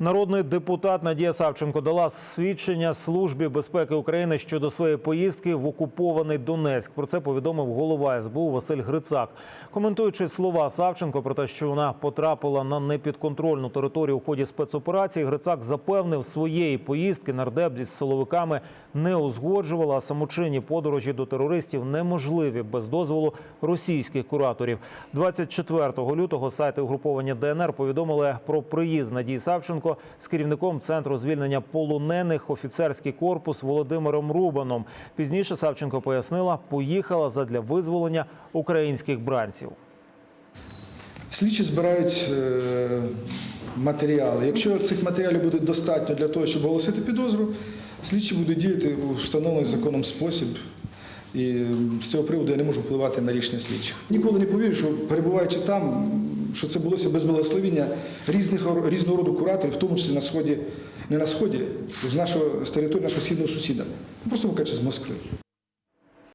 Народний депутат Надія Савченко дала свідчення Службі безпеки України щодо своєї поїздки в окупований Донецьк. Про це повідомив голова СБУ Василь Грицак. Коментуючи слова Савченко про те, що вона потрапила на непідконтрольну територію у ході спецоперації, Грицак запевнив своєї поїздки нардеп із силовиками не узгоджувала, а самочинні подорожі до терористів неможливі без дозволу російських кураторів. 24 лютого сайти угруповання ДНР повідомили про приїзд Надії Савченко з керівником центру звільнення полонених офіцерський корпус Володимиром Рубаном. Пізніше Савченко пояснила, поїхала задля визволення українських бранців. Слідчі збирають е, матеріали. Якщо цих матеріалів буде достатньо для того, щоб оголосити підозру, слідчі будуть діяти у встановлений законом спосіб. І з цього приводу я не можу впливати на рішення слідчих. Ніколи не повірю, що перебуваючи там, що це булося без благословіння різних різного роду кураторів, в тому числі на сході, не на сході, з нашого з території нашого східного сусіда, просто кажучи, з Москви.